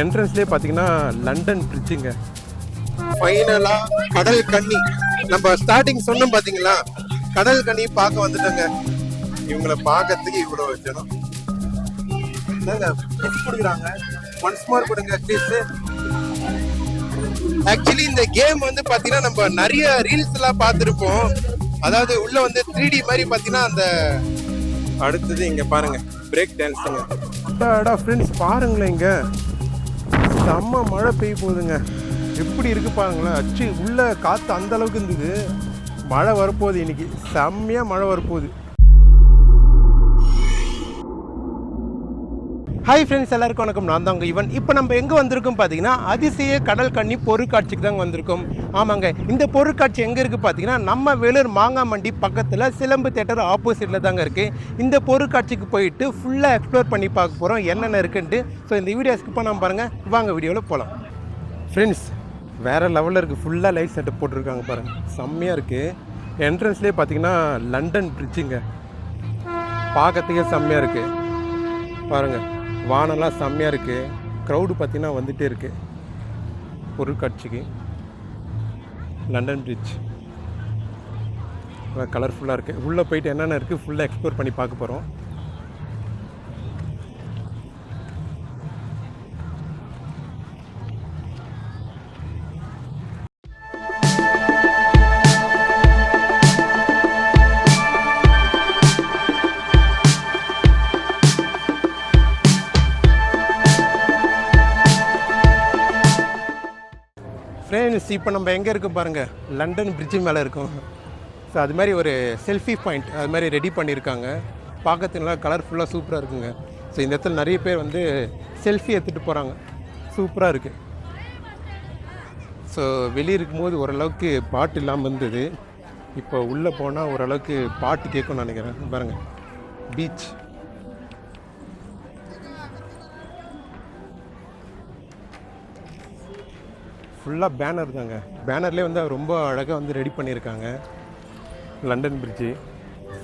என்ட்ரன்ஸ்லேயே பார்த்தீங்கன்னா லண்டன் பிரிட்ஜுங்க ஃபைனலா கடல் கன்னி நம்ம ஸ்டார்டிங் சொன்னோம் பாத்தீங்களா? கடல் கன்னி பார்க்க வந்துட்டோங்க. இவங்கள பார்க்கறதுக்கு இவ்வளவு ஜனம். கொடுக்குறாங்க? ஒன்ஸ் மோர் கொடுங்க கிஸ் ஆக்சுவலி இந்த கேம் வந்து பாத்தீங்கன்னா நம்ம நிறைய ரீல்ஸ் எல்லாம் பார்த்துருப்போம். அதாவது உள்ள வந்து த்ரீ டி மாதிரி பாத்தீங்கன்னா அந்த அடுத்தது இங்க பாருங்க பிரேக் டான்ஸுங்க ஃப்ரெண்ட்ஸ் பாருங்களேன் இங்கே. செம்ம மழை பெய்ய போகுதுங்க. எப்படி இருக்கு பாருங்களேன். அச்சு உள்ளே காற்று அந்த அளவுக்கு இருந்தது. மழை வரப்போகுது இன்றைக்கி செம்மையாக மழை வரப்போகுது. ஹாய் ஃப்ரெண்ட்ஸ் எல்லாருக்கும் வணக்கம். நான் தாங்க இவன். இப்போ நம்ம எங்கே வந்திருக்கோம் பார்த்தீங்கன்னா அதிசய கடல் கண்ணி பொருட்காட்சிக்கு தாங்க வந்திருக்கோம். ஆமாங்க இந்த பொருட்காட்சி எங்கே இருக்குது பார்த்தீங்கன்னா நம்ம வேலூர் மாங்காமண்டி பக்கத்தில் சிலம்பு தேட்டர் ஆப்போசிட்டில் தாங்க இருக்குது இந்த பொருட்காட்சிக்கு போயிட்டு ஃபுல்லாக எக்ஸ்ப்ளோர் பண்ணி பார்க்க போகிறோம் என்னென்ன இருக்குன்ட்டு. ஸோ இந்த வீடியோ ஸ்கிப் பண்ணாமல் பாருங்கள் வாங்க வீடியோவில் போகலாம் ஃப்ரெண்ட்ஸ் வேறு லெவலில் இருக்குது ஃபுல்லாக லைட் செட்டப் போட்டிருக்காங்க பாருங்கள் செம்மையாக இருக்குது என்ட்ரன்ஸ்லேயே பார்த்தீங்கன்னா லண்டன் பிரிட்ஜுங்க பார்க்கறதுக்கே செம்மையாக இருக்குது பாருங்கள் வானெல்லாம் செம்மையாக இருக்குது க்ரௌடு பார்த்தீங்கன்னா வந்துகிட்டே இருக்குது பொருட்காட்சிக்கு லண்டன் பிரிட்ஜ் கலர்ஃபுல்லாக இருக்குது உள்ளே போயிட்டு என்னென்ன இருக்குது ஃபுல்லாக எக்ஸ்ப்ளோர் பண்ணி பார்க்க போகிறோம் ஸோ இப்போ நம்ம எங்கே இருக்கோம் பாருங்கள் லண்டன் பிரிட்ஜு மேலே இருக்கோம். ஸோ அது மாதிரி ஒரு செல்ஃபி பாயிண்ட் அது மாதிரி ரெடி பண்ணியிருக்காங்க பார்க்கறதுக்கு நல்லா கலர்ஃபுல்லாக சூப்பராக இருக்குங்க. ஸோ இந்த இடத்துல நிறைய பேர் வந்து செல்ஃபி எடுத்துகிட்டு போகிறாங்க சூப்பராக இருக்குது ஸோ வெளியே இருக்கும்போது ஓரளவுக்கு பாட்டு இல்லாமல் இருந்தது. இப்போ உள்ளே போனால் ஓரளவுக்கு பாட்டு கேட்கும்னு நினைக்கிறேன். பாருங்கள் பீச் ஃபுல்லாக பேனர் தாங்க பேனர்லேயே வந்து ரொம்ப அழகாக வந்து ரெடி பண்ணியிருக்காங்க. லண்டன் பிரிட்ஜு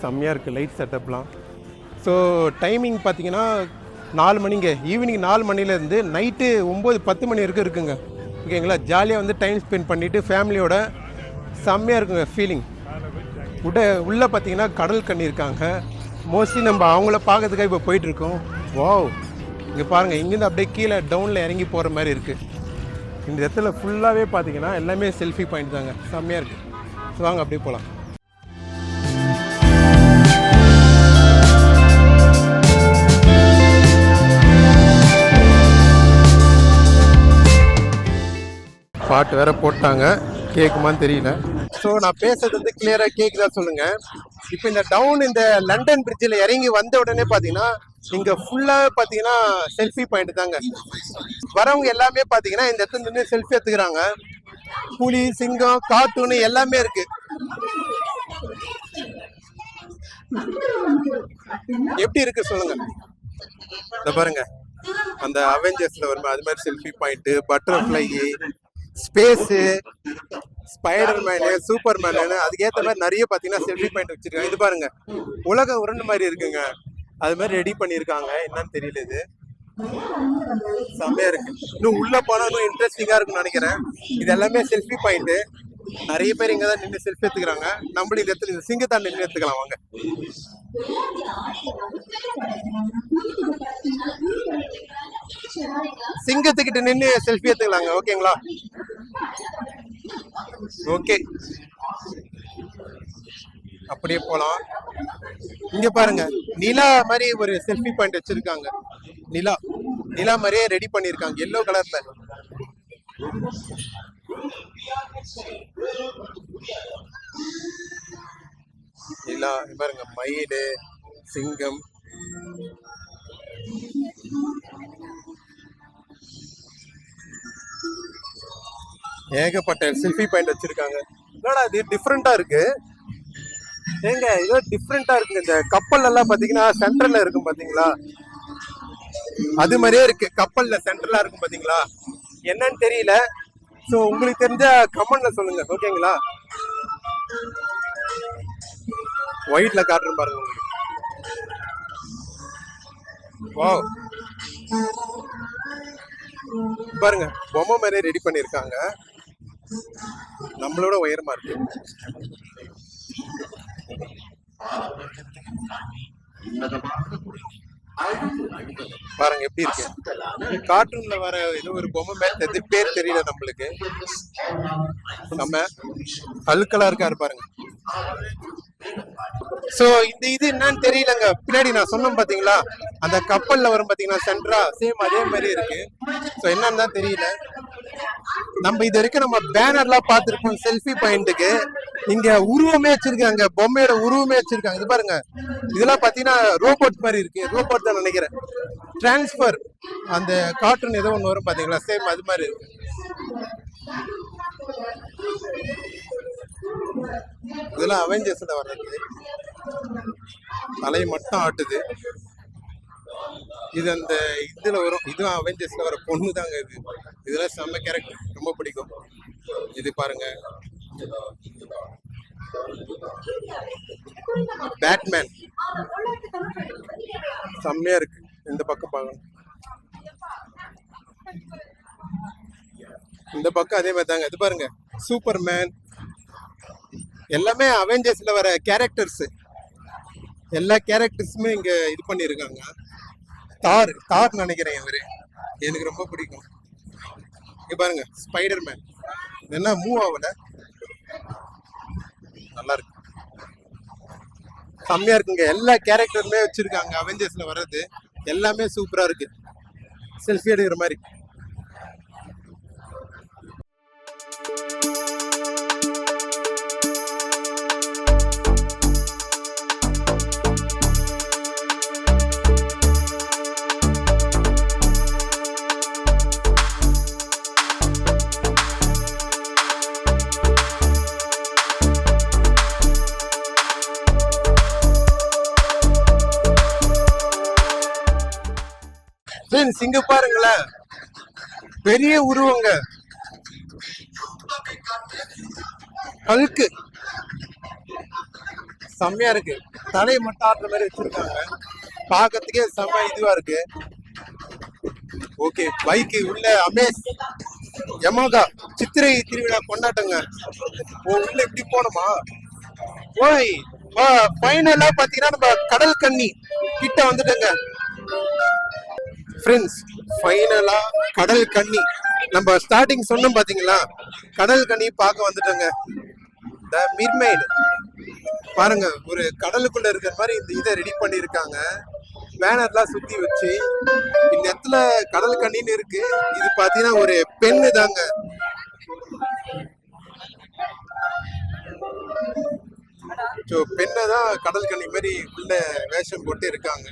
செம்மையாக இருக்குது லைட் செட்டப்லாம் ஸோ டைமிங் பார்த்தீங்கன்னா நாலு மணிங்க ஈவினிங் நாலு மணிலேருந்து நைட்டு ஒம்பது பத்து மணி வரைக்கும் இருக்குங்க. ஓகேங்களா ஜாலியாக வந்து டைம் ஸ்பெண்ட் பண்ணிவிட்டு ஃபேமிலியோட செம்மையாக இருக்குங்க ஃபீலிங் உட உள்ளே பார்த்தீங்கன்னா கடல் கண்ணி இருக்காங்க. மோஸ்ட்லி நம்ம அவங்கள பார்க்கறதுக்காக இப்போ போயிட்டுருக்கோம் வாவ் இங்கே பாருங்கள் இங்கேருந்து அப்படியே கீழே டவுனில் இறங்கி போகிற மாதிரி இருக்குது இந்த இடத்துல ஃபுல்லாகவே பார்த்தீங்கன்னா எல்லாமே செல்ஃபி பாயிண்ட் தாங்க. செம்மையாக இருக்குது ஸோ வாங்க அப்படியே போகலாம் பாட்டு வேற போட்டாங்க. கேட்குமான்னு தெரியல. ஸோ நான் பேசுறது வந்து கிளியரா கேக்குதா சொல்லுங்க. இப்போ இந்த டவுன் இந்த லண்டன் பிரிட்ஜில் இறங்கி வந்த உடனே பார்த்தீங்கன்னா இங்க ஃபுல்லாக பார்த்தீங்கன்னா செல்ஃபி பாயிண்ட் தாங்க. வரவங்க எல்லாமே பார்த்தீங்கன்னா இந்த இடத்துல நின்று செல்ஃபி எடுத்துக்கிறாங்க. புலி சிங்கம் கார்ட்டூனு எல்லாமே இருக்கு. எப்படி இருக்கு சொல்லுங்க. இந்த பாருங்க. அந்த அவெஞ்சர்ஸ்ல வருமா அது மாதிரி selfie point butterfly space spiderman superman அதுக்கேற்ற மாதிரி நிறைய பார்த்தீங்கன்னா செல்ஃபி பாயிண்ட் வச்சிருக்காங்க. இது பாருங்க. உலக உருண்டு மாதிரி இருக்குங்க. அது மாதிரி ரெடி பண்ணியிருக்காங்க. என்னன்னு தெரியல இது. செம்மையா இருக்கு. இன்னும் உள்ள போனா இன்னும் இன்ட்ரெஸ்டிங்கா இருக்கும்னு நினைக்கிறேன். இது எல்லாமே செல்ஃபி பாயிண்ட் நிறைய பேர் இங்க தான் நின்று செல்ஃபி எடுத்துக்கிறாங்க. நம்மளும் இந்த இடத்துல இந்த சிங்கத்தான் நின்று எடுத்துக்கலாம் வாங்க. சிங்கத்துக்கிட்ட நின்று செல்ஃபி எடுத்துக்கலாங்க. ஓகேங்களா? ஓகே. அப்படியே போலாம். இங்க பாருங்க நிலா மாதிரி ஒரு செல்ஃபி பாயிண்ட் வச்சிருக்காங்க. நிலா நிலா மாதிரியே ரெடி பண்ணிருக்காங்க எல்லோ கலர்ல நிலா பாருங்க மயில் சிங்கம். ஏகப்பட்ட செல்ஃபி பாயிண்ட் வச்சிருக்காங்க. என்னடா இது டிஃப்ரெண்டா இருக்கு? ஏங்க ஏதோ டிஃப்ரெண்டா இருக்குங்க இந்த கப்பல் எல்லாம் பாத்தீங்கன்னா சென்டர்ல இருக்கும் பாத்தீங்களா? அது மாதிரியே இருக்கு. கப்பல்ல சென்டர்ல இருக்கும் பாத்தீங்களா? என்னன்னு தெரியல. ஸோ உங்களுக்கு தெரிஞ்ச கமெண்ட்ல சொல்லுங்க. ஓகேங்களா ஒயிட்ல காட்டுறேன் பாருங்க உங்களுக்கு. வாவ் பாருங்க பொம்மை மாதிரியே ரெடி பண்ணியிருக்காங்க. நம்மளோட உயரமா இருக்கு பாருங்க எப்படி இருக்கு? கார்ட்டூன்ல வர ஏதோ ஒரு பொம்மை மாதிரி எது பேர் தெரியல நம்மளுக்கு. நம்ம அழுக்கலா இருக்காரு பாருங்க. சோ இந்த இது என்னன்னு தெரியலங்க. பின்னாடி நான் சொன்னேன் பாத்தீங்களா? அந்த கப்பல்ல வரும் பாத்தீங்கன்னா சென்ட்ரா சேம் அதே மாதிரி இருக்கு. சோ என்னன்னு தான் தெரியல. நம்ம இது வரைக்கும் நம்ம பேனர்லாம் பார்த்திருப்போம் செல்ஃபி பாயிண்ட்டுக்கு இங்க உருவமே வச்சிருக்காங்க. பொம்மையோட உருவமே வச்சிருக்காங்க. இது பாருங்க. இதெல்லாம் பாத்தீங்கன்னா ரோபோட் மாதிரி இருக்கு. ரோபோட் தான் நினைக்கிறேன். டிரான்ஸ்பர் அந்த கார்ட்டூன் ஏதோ ஒன்று வரும் பாத்தீங்களா? சேம் அது மாதிரி இருக்கு. இதெல்லாம் அவெஞ்சர்ஸ்ல வர்றது தலை மட்டும் ஆட்டுது. இது அந்த இதுல வரும். இதுவும் அவெஞ்சர்ஸ்ல வர பொண்ணு தாங்க இது. இதெல்லாம் செம்ம கேரக்டர் ரொம்ப பிடிக்கும். இது பாருங்க. பேட்மேன் செம்மையா இருக்கு. இந்த பக்கம் பார்க்கணும். இந்த பக்கம் அதே மாதிரி தாங்க. இது பாருங்க. சூப்பர்மேன் எல்லாமே அவெஞ்சர்ஸ்ல வர கேரக்டர்ஸ் எல்லா கேரக்டர்ஸுமே இங்க இது பண்ணியிருக்காங்க தார் தார் நினைக்கிறேன் இவரு. எனக்கு ரொம்ப பிடிக்கும். இங்க பாருங்க ஸ்பைடர் மேன் என்ன மூவ் ஆகல? நல்லா இருக்கு. செம்மையா இருக்குங்க. எல்லா கேரக்டருமே வச்சிருக்காங்க. அவெஞ்சர்ஸ்ல வர்றது. எல்லாமே சூப்பரா இருக்கு. செல்ஃபி எடுக்கிற மாதிரி. ஃப்ரெண்ட்ஸ் சிங்க பாருங்களேன். பெரிய உருவங்க. கல்கு செம்மையா இருக்கு. தலையை மட்டும் ஆடுற மாதிரி வச்சிருக்காங்க. பார்க்கறதுக்கே செம்ம இதுவா இருக்கு. ஓகே பைக்கு உள்ள அமேஸ் யமகா சித்திரை திருவிழா கொண்டாட்டங்க. ஓ உள்ள இப்படி போனோமா ஓய் ஃபைனலா பாத்தீங்கன்னா நம்ம கடல் கண்ணி கிட்ட வந்துட்டோங்க. ஃப்ரெண்ட்ஸ் ஃபைனலா கடல் கண்ணி. நம்ம ஸ்டார்டிங் சொன்னோம் பாத்தீங்களா? கடல் கண்ணி பார்க்க வந்துட்டோங்க. த மிர்மைடு பாருங்க ஒரு கடலுக்குள்ள இருக்கிற மாதிரி இந்த இதை ரெடி பண்ணியிருக்காங்க. பேனர்லாம் சுத்தி வச்சு இந்த இடத்துல கடல் கண்ணின்னு இருக்கு. இது பாத்தீங்கன்னா ஒரு பெண்ணு தாங்க. ஸோ பெண்ணை தான் கடல் கண்ணி மாதிரி உள்ள வேஷம் போட்டு இருக்காங்க.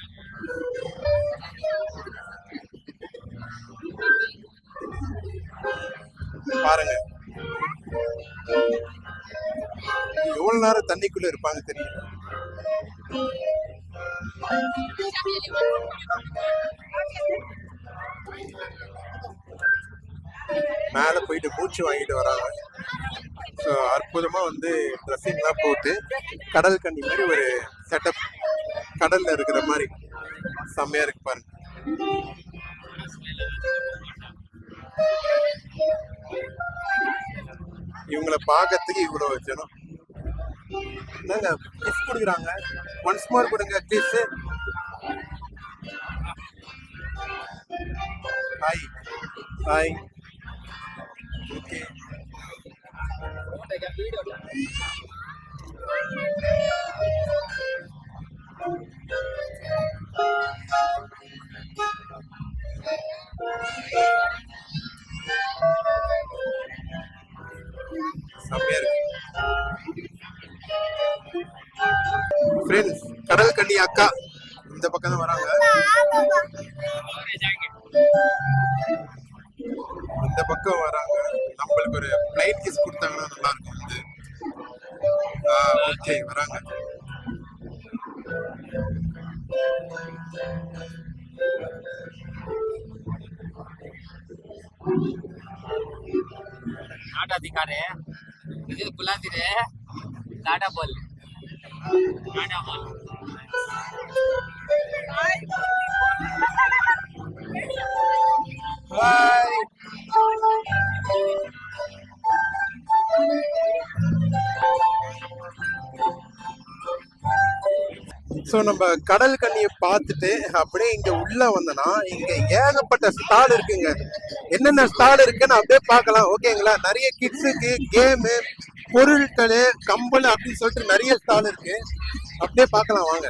பாருங்க. எவ்வளவு நேரம் தண்ணிக்குள்ள இருப்பாங்க தெரியல. மேல போயிட்டு மூச்சு வாங்கிட்டு வராங்க. ஸோ அற்புதமா வந்து ட்ரெஸ்ஸிங்லாம் போட்டு கடல் கண்ணி மாதிரி ஒரு செட்டப் கடல்ல இருக்கிற மாதிரி. செம்மையா இருக்கு பாருங்க. இவங்கள பார்க்கறதுக்கு இவ்வளோ வச்சிடும் என்னங்க கிஸ் கொடுக்குறாங்க. ஒன்ஸ் மோர் கொடுங்க கிஸ் ஹாய் ஹாய் ஓகே செம்மையா பாண்டி அக்கா இந்த பக்கம் தான் வராங்க. இந்த பக்கம் வராங்க. நம்மளுக்கு ஒரு பிளைட் கிஸ் கொடுத்தாங்கன்னா நல்லா இருக்கும். வந்து ஓகே வராங்க. டாடா திக்காரு இது பிள்ளாத்திரு டாடா பால். டாடா பால். ஸோ நம்ம கடல் கண்ணியை பார்த்துட்டு அப்படியே இங்க உள்ள வந்தோம்னா இங்க ஏகப்பட்ட ஸ்டால் இருக்குங்க. என்னென்ன ஸ்டால் இருக்குன்னு அப்படியே பார்க்கலாம். ஓகேங்களா? நிறைய கிட்ஸுக்கு கேமு பொருட்கள் கம்பல் அப்படின்னு சொல்லிட்டு நிறைய ஸ்டால் இருக்கு. அப்படியே பார்க்கலாம் வாங்க.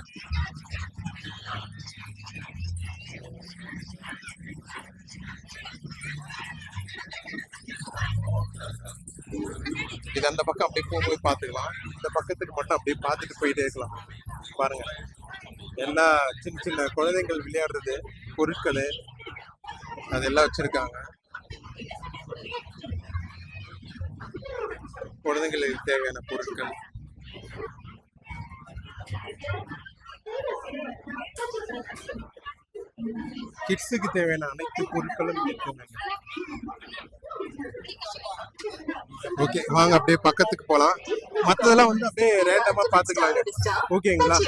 இது அந்த பக்கம் அப்படியே போகும்போது பார்த்துக்கலாம். இந்த பக்கத்துக்கு மட்டும் அப்படியே பார்த்துட்டு போயிட்டே இருக்கலாம். பாருங்க. எல்லா சின்ன சின்ன குழந்தைகள் விளையாடுறது பொருட்கள் அதெல்லாம் வச்சிருக்காங்க. குழந்தைங்களுக்கு தேவையான பொருட்கள். கிட்ஸுக்கு தேவையான அனைத்து பொருட்களும் இருக்குங்க ஓகே வாங்க அப்படியே பக்கத்துக்கு போலாம். மத்ததெல்லாம் வந்து அப்படியே ரேண்டமா பாத்துக்கலாம் ஓகேங்களா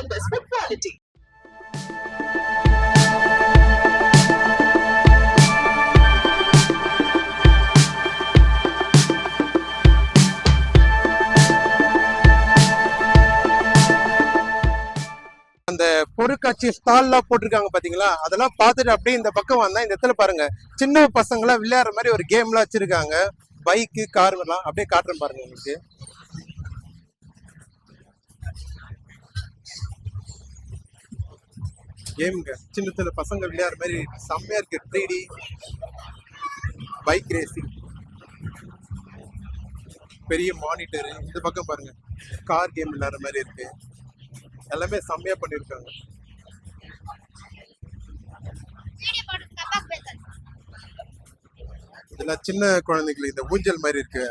பொருட்காட்சி ஸ்டால்லாம் போட்டிருக்காங்க பாத்தீங்களா? அதெல்லாம் பார்த்துட்டு அப்படியே இந்த பக்கம் வந்தா இந்த இடத்துல பாருங்க சின்ன பசங்களாம் விளையாடுற மாதிரி ஒரு கேம்லாம் வச்சிருக்காங்க. பைக்கு கார் எல்லாம் அப்படியே காட்டுறேன் பாருங்க உங்களுக்கு. கேமுங்க சின்ன சின்ன பசங்க விளையாடுற மாதிரி செம்மையா இருக்கு. த்ரீ டி பைக் ரேசிங் பெரிய மானிட்டரு இந்த பக்கம் பாருங்க. கார் கேம் விளையாடுற மாதிரி இருக்கு. எல்லாமே செம்மையா பண்ணிருக்காங்க. இதெல்லாம் சின்ன குழந்தைங்களுக்கு இந்த ஊஞ்சல் மாதிரி இருக்கு.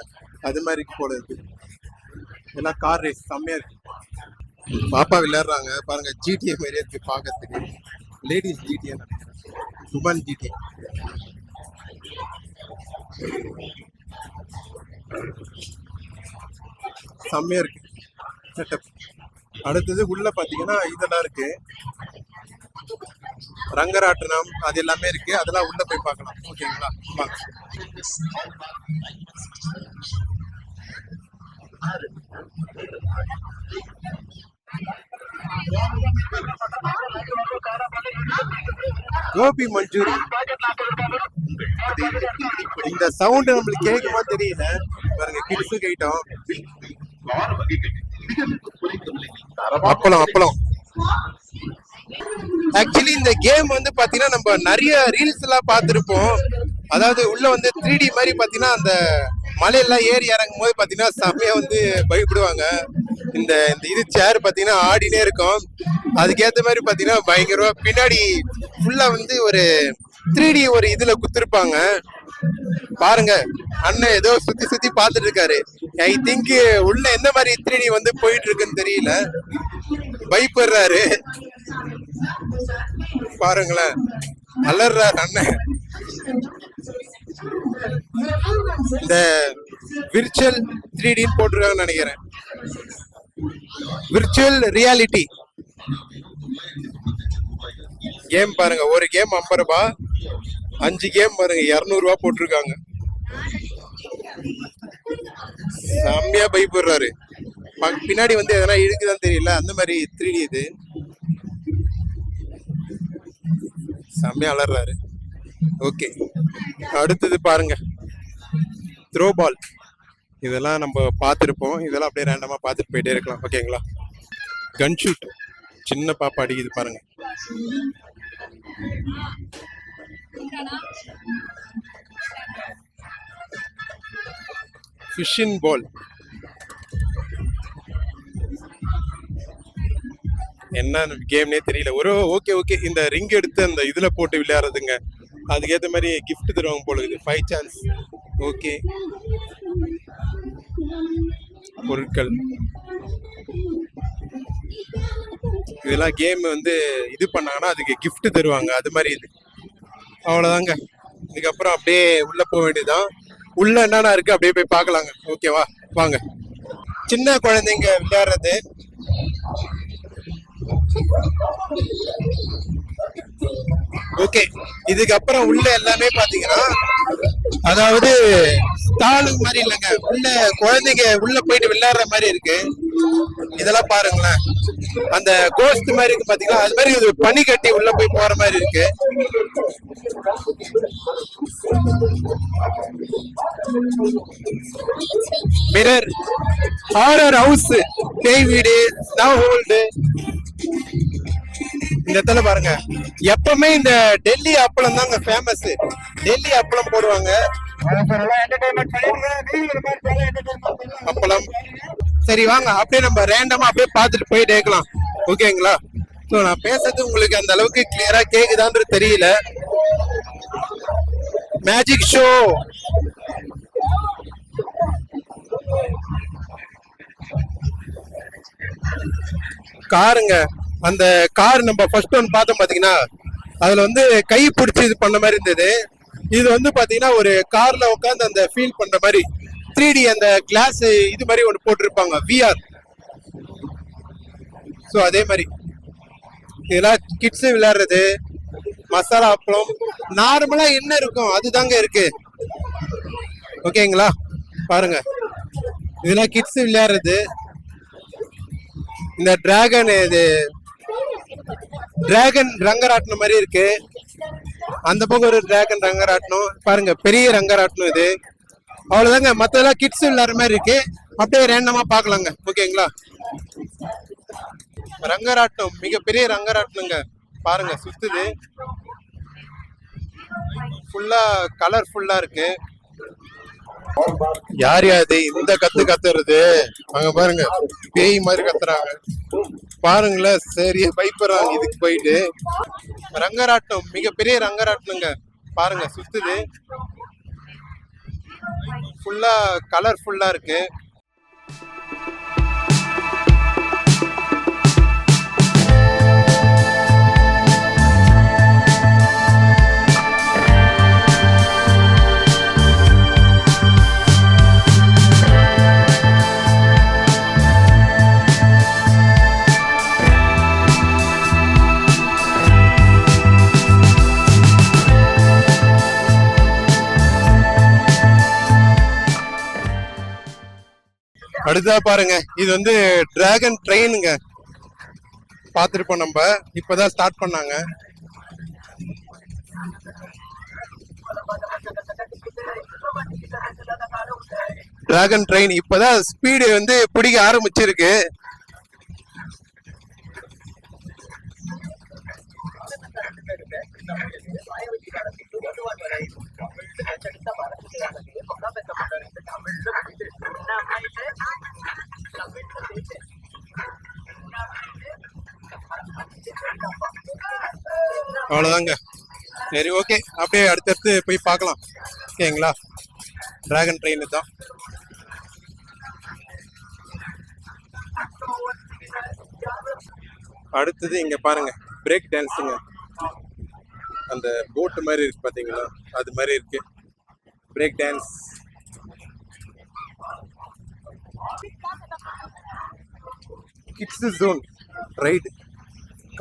அது மாதிரி இருக்கு இதெல்லாம் கார் ரேஸ் செம்மையா இருக்கு. பாப்பா விளையாடுறாங்க. பாருங்க ஜிடிஏ மாதிரியே இருக்கு பார்க்கறதுக்கு லேடிஸ் ஜிடிஏ நினைக்கிறேன். உமன் ஜிடிஏ செம்மையா இருக்கு. செட்டப் அடுத்தது உள்ள பாத்தீங்கன்னா இதெல்லாம் இருக்கு. ரங்கராட்டனம் அது எல்லாமே இருக்கு. அதெல்லாம் உள்ள போய் பார்க்கலாம். ஓகேங்களா? வாங்க. கோபி மஞ்சூரி. இந்த சவுண்ட் நம்மளுக்கு கேட்குமா தெரியல. பாருங்க கிட்ஸு கேட்டோம் அப்பளம் அப்பளம். ஆக்சுவலி இந்த கேம் வந்து பாத்தீங்கன்னா நம்ம நிறைய ரீல்ஸ் எல்லாம் பார்த்திருப்போம். அதாவது உள்ள வந்து த்ரீ டி மாதிரி பாத்தீங்கன்னா அந்த மலையெல்லாம் ஏறி இறங்கும் போது பாத்தீங்கன்னா செம்மையா வந்து பயப்படுவாங்க. இந்த இந்த இது சேர் பாத்தீங்கன்னா ஆடினே இருக்கும். அதுக்கேத்த மாதிரி பாத்தீங்கன்னா பயங்கரமா பின்னாடி ஃபுல்லா வந்து ஒரு த்ரீ டி ஒரு இதுல குத்துருப்பாங்க. பாருங்க அண்ணன் ஏதோ சுத்தி சுத்தி பாத்துட்டு இருக்காரு. ஐ திங்க் உள்ள எந்த மாதிரி த்ரீ வந்து போயிட்டு இருக்குன்னு தெரியல. பயப்படுறாரு. பாருங்களேன். அலர்றாரு அண்ணன். இந்த விர்ச்சுவல் த்ரீ டின்னு போட்டிருக்காங்கன்னு நினைக்கிறேன். விர்ச்சுவல் ரியாலிட்டி கேம் பாருங்க ஒரு கேம் ஐம்பது ரூபாய். அஞ்சு கேம் பாருங்க இரநூறுவா போட்டிருக்காங்க. செம்மையா பயப்படுறாரு. ப- பின்னாடி வந்து எதனா இழுக்குதான் தெரியல அந்த மாதிரி த்ரீ இது. செம்மையா அலறாரு. ஓகே அடுத்தது பாருங்க. த்ரோ பால் இதெல்லாம் நம்ம பார்த்துருப்போம். இதெல்லாம் அப்படியே ரேண்டமாக பார்த்துட்டு போயிட்டே இருக்கலாம். ஓகேங்களா கன் ஷூட் சின்ன பாப்பா அடிக்குது பாருங்க. ஃபிஷிங் பால் என்ன கேம்னே தெரியல. ஒரு ஓகே ஓகே இந்த ரிங் எடுத்து அந்த இதில் போட்டு விளையாடுறதுங்க. அதுக்கேற்ற மாதிரி கிஃப்ட் தருவாங்க போல இருக்குது. ஃபைவ் சான்ஸ் ஓகே பொருட்கள். இதெல்லாம் கேம் வந்து இது பண்ணாங்கன்னா அதுக்கு கிஃப்ட் தருவாங்க. அது மாதிரி இது. அவ்வளோதாங்க இதுக்கப்புறம் அப்படியே உள்ள போக வேண்டியதுதான். உள்ள என்னென்ன இருக்கு அப்படியே போய் பார்க்கலாங்க. ஓகேவா வாங்க. சின்ன குழந்தைங்க விளையாடுறது. ஓகே. இதுக்கப்புறம் உள்ள எல்லாமே பாத்தீங்கன்னா அதாவது தாளுங்க மாதிரி இல்லைங்க. உள்ள குழந்தைங்க உள்ள போயிட்டு விளையாடுற மாதிரி இருக்கு. இதெல்லாம் பாருங்களேன். அந்த கோஸ்ட் மாதிரி இருக்கு பாத்தீங்களா? அது மாதிரி இது பனி கட்டி உள்ள போய் போற மாதிரி இருக்கு. மிரர் ஹாரர் ஹவுஸ் பேய் வீடு ஸ்னவ் ஹோல்டு இந்த இடத்துல பாருங்க. எப்பவுமே இந்த டெல்லி அப்பளம் தாங்க ஃபேமஸ் டெல்லி அப்பளம் போடுவாங்க. அப்பளம். சரி வாங்க. அப்படியே நம்ம ரேண்டமா அப்படியே பார்த்துட்டு போயிட்டே இருக்கலாம் ஓகேங்களா ஸோ நான் பேசுறது உங்களுக்கு அந்த அளவுக்கு கிளியரா கேக்குதான்றது தெரியல. மேஜிக் ஷோ காருங்க. அந்த கார் நம்ம ஃபர்ஸ்ட் ஒன் பார்த்தோம் பார்த்தீங்கன்னா அதில் வந்து கை பிடிச்சி இது பண்ண மாதிரி இருந்தது. இது வந்து பார்த்தீங்கன்னா ஒரு காரில் உட்காந்து அந்த ஃபீல் பண்ணுற மாதிரி த்ரீ டி அந்த கிளாஸ் இது மாதிரி ஒன்று போட்டிருப்பாங்க விஆர் ஸோ அதே மாதிரி. இதெல்லாம் கிட்ஸு விளையாடுறது மசாலா அப்பளம் நார்மலாக என்ன இருக்கும் அதுதாங்க இருக்கு. ஓகேங்களா பாருங்க. இதெல்லாம் கிட்ஸ் விளையாடுறது. இந்த டிராகன் இது டிராகன் ரங்கராட்டினம் மாதிரி இருக்கு. அந்த பக்கம் ஒரு டிராகன் ரங்கராட்டினம். பாருங்க பெரிய ரங்கராட்டினம் இது. அவ்வளவுதாங்க. மத்ததெல்லாம் கிட்ஸ் விளையாடுற மாதிரி இருக்கு. அப்படியே ரேண்டமா பார்க்கலாங்க. ஓகேங்களா? ரங்கராட்டம் மிகப்பெரிய ரங்கராட்டினங்க பாருங்க சுத்துது. ஃபுல்லா கலர்ஃபுல்லா இருக்கு. யார் யாது இந்த கத்து கத்துறது. அங்க பாருங்க பேய் மாதிரி கத்துறாங்க. பாருங்களேன் சரியா பயப்படுறாங்க இதுக்கு போயிட்டு. ரங்கராட்டம் மிகப்பெரிய ரங்கராட்டம்ங்க. பாருங்க சுத்துது. ஃபுல்லா கலர்ஃபுல்லா இருக்கு. அடுத்தா பாருங்க இது வந்து டிராகன் ட்ரெயினுங்க பார்த்துருப்போம் நம்ம. இப்போதான் ஸ்டார்ட் பண்ணாங்க. டிராகன் ட்ரெயின் இப்போதான் ஸ்பீடு வந்து பிடிக்க ஆரம்பிச்சிருக்கு. அவ்வளோதாங்க சரி ஓகே அப்படியே அடுத்தடுத்து போய் பார்க்கலாம். ஓகேங்களா டிராகன் ட்ரெயின் தான். அடுத்தது இங்கே பாருங்க. பிரேக் டான்ஸுங்க அந்த போட்டு மாதிரி இருக்கு பார்த்தீங்களா அது மாதிரி இருக்கு. Break dance kids zone ride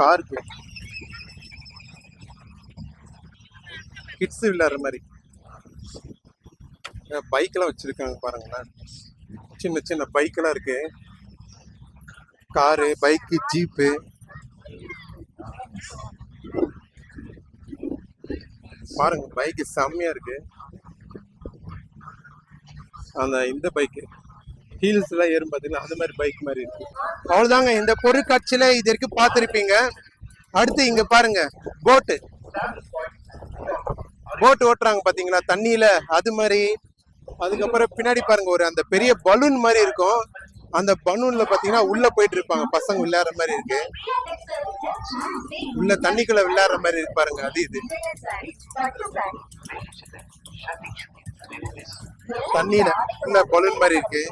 கார்க்கு kids விளையாடுற மாதிரி. பைக்கெல்லாம் வச்சிருக்காங்க பாருங்களேன். சின்ன சின்ன பைக்கெல்லாம் இருக்கு. காரு பைக்கு ஜீப்பு பாருங்க பைக்கு செம்மையா இருக்கு. அந்த இந்த பைக்கு ஹீல்ஸ் எல்லாம் ஏறும் பார்த்தீங்கன்னா அந்த மாதிரி பைக் மாதிரி இருக்கு. அவ்வளோதாங்க இந்த பொருட்காட்சியில இது வரைக்கும் பார்த்துருப்பீங்க. அடுத்து இங்க பாருங்க. போட்டு போட்டு ஓட்டுறாங்க பாத்தீங்களா? தண்ணியில அது மாதிரி. அதுக்கப்புறம் பின்னாடி பாருங்க. ஒரு அந்த பெரிய பலூன் மாதிரி இருக்கும். அந்த பலூன்ல பாத்தீங்கன்னா உள்ள போயிட்டு இருப்பாங்க. பசங்க விளையாடுற மாதிரி இருக்கு. உள்ள தண்ணிக்குள்ள விளையாடுற மாதிரி இருக்கு பாருங்க. அது இது. தண்ணியில உள்ள பொலன் மாதிரி இருக்கு.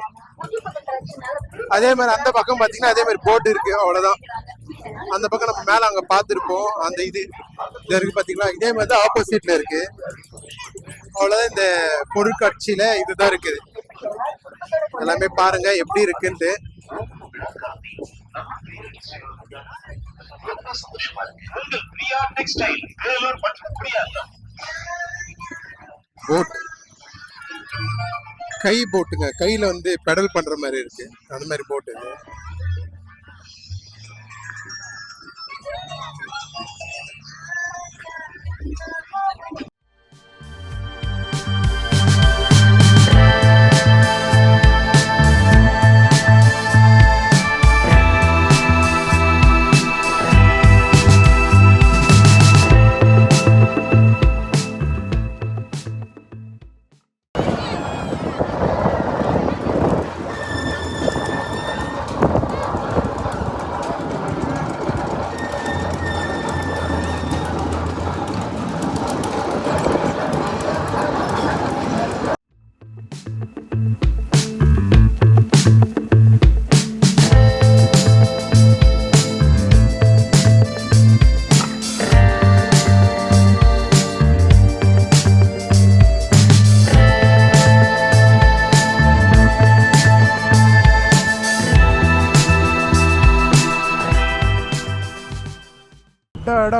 அதே மாதிரி அந்த பக்கம் பாத்தீங்கன்னா அதே மாதிரி போட் இருக்கு அவ்வளவுதான். அந்த பக்கம் நம்ம மேல அங்க பாத்துருப்போம் அந்த இது. இது இருக்கு பாத்தீங்களா? இதே மாதிரி தான் ஆப்போசிட்ல இருக்கு. அவ்வளவுதான் இந்த பொருட்காட்சியில இதுதான் இருக்குது. எல்லாமே பாருங்க எப்படி இருக்குன்ட்டு. சந்தோஷமா இருக்கு போட் கை போட்டுங்க. கையில வந்து பெடல் பண்ற மாதிரி இருக்கு. அந்த மாதிரி போட் இது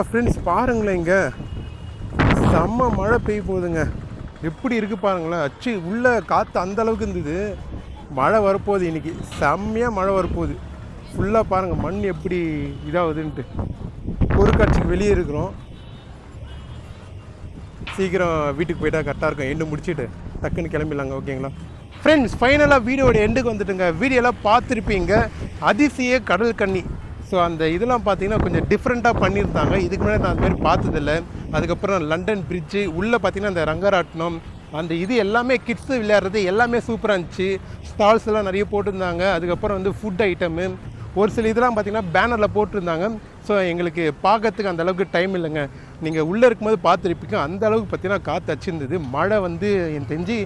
ஃப்ரெண்ட்ஸ் பாருங்களேன் செம்ம மழை பெய்ய போகுதுங்க. எப்படி இருக்குது பாருங்களேன். அச்சு உள்ளே காற்று அந்த அளவுக்கு இருந்தது. மழை வரப்போகுது இன்னைக்கு. செம்மையாக மழை வரப்போகுது. ஃபுல்லாக பாருங்கள் மண் எப்படி இதாகுதுன்ட்டு. பொருட்காட்சிக்கு வெளியே இருக்கிறோம். சீக்கிரம் வீட்டுக்கு போயிட்டா கரெக்டாக இருக்கும். எண்டு முடிச்சுட்டு டக்குன்னு கிளம்பிடலாங்க ஓகேங்களா? ஃப்ரெண்ட்ஸ் ஃபைனலாக வீடியோட எண்டுக்கு வந்துட்டுங்க. வீடியோலாம் பார்த்துருப்பீங்க. அதிசய கடல் கண்ணி. ஸோ அந்த இதெல்லாம் பார்த்தீங்கன்னா கொஞ்சம் டிஃப்ரெண்ட்டாக பண்ணியிருந்தாங்க. இதுக்கு முன்னாடி நான் அந்த மாதிரி பார்த்ததில்ல. அதுக்கப்புறம் லண்டன் பிரிட்ஜு உள்ளே பார்த்தீங்கன்னா அந்த ரங்கராட்டினம் அந்த இது எல்லாமே கிட்ஸு விளையாடுறது எல்லாமே சூப்பராக இருந்துச்சு. ஸ்டால்ஸ் எல்லாம் நிறைய போட்டிருந்தாங்க. அதுக்கப்புறம் வந்து ஃபுட் ஐட்டமு ஒரு சில இதெல்லாம் பார்த்தீங்கன்னா பேனரில் போட்டிருந்தாங்க. ஸோ எங்களுக்கு பார்க்கறதுக்கு அந்த அளவுக்கு டைம் இல்லைங்க. நீங்கள் உள்ளே இருக்கும்போது பார்த்துருப்பீங்க. அந்த அளவுக்கு பார்த்தீங்கன்னா காற்று அச்சிருந்தது மழை வந்து என் தெரிஞ்சு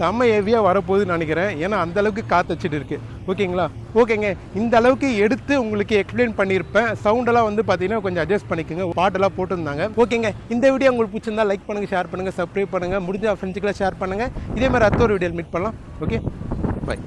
செம்ம ஹெவியாக வரப்போகுதுன்னு நினைக்கிறேன். ஏன்னா அந்தளவுக்கு காற்று வச்சுட்டு இருக்கு. ஓகேங்களா? ஓகேங்க. இந்த அளவுக்கு எடுத்து உங்களுக்கு எக்ஸ்பிளைன் பண்ணியிருப்பேன். சவுண்டெல்லாம் வந்து பார்த்தீங்கன்னா கொஞ்சம் அட்ஜஸ்ட் பண்ணிக்கோங்க. பாட்டெல்லாம் போட்டிருந்தாங்க. ஓகேங்க. இந்த வீடியோ உங்களுக்கு பிடிச்சிருந்தா லைக் பண்ணுங்கள் ஷேர் பண்ணுங்கள் சப்ஸ்கிரைப் பண்ணுங்கள் முடிஞ்ச ஃப்ரெண்ட்ஸுக்கெல்லாம் ஷேர் பண்ணுங்கள் இதே மாதிரி அடுத்த ஒரு வீடியோ மீட் பண்ணலாம். Okay bye